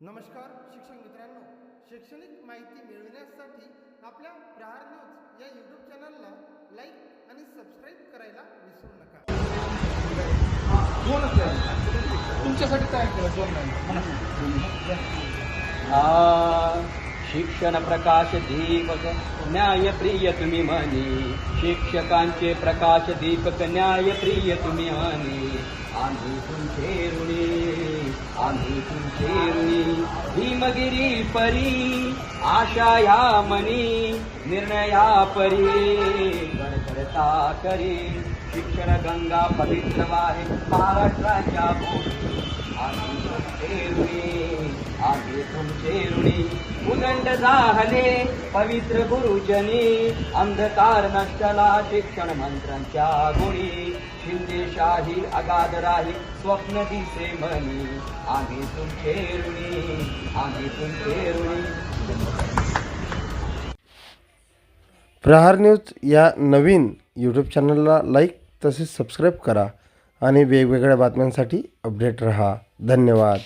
नमस्कार शिक्षक मित्रांनो. शैक्षणिक माहिती मिळविण्यासाठी आपल्या प्रहार न्यूज या यूट्यूब चॅनलला लाईक आणि सबस्क्राईब करायला विसरू नका. दोनच तुमच्यासाठी तयार केलं? दोन शिक्षण प्रकाश दीपक न्याय प्रिय तुम्ही म्हणी. शिक्षकांचे प्रकाश दीपक न्याय प्रिय तुम्ही म्हणी. आम्ही तुमचे ऋणी आम्ही तुमचे ऋणी भीमगिरी परी आशाया मनी निर्णया परी गणकरता करी शिक्षण गंगा पवित्र वाहे महाराष्ट्राच्या भूमी. आम्ही तुमचे ऋणी आम्ही तुमचे ऋणी. उदंड झाले पवित्र गुरुजनी. अंधकार नष्टला शिक्षण मंत्रांच्या गुणी. शिंदेशाही अगाध राही स्वप्न दिसे मनी. आम्ही तुमचे ऋणी. प्रहार न्यूज या नवीन यूट्यूब चॅनलला लाईक तसेच सबस्क्राईब करा आणि वेगवेगळ्या बातम्यांसाठी अपडेट रहा. धन्यवाद.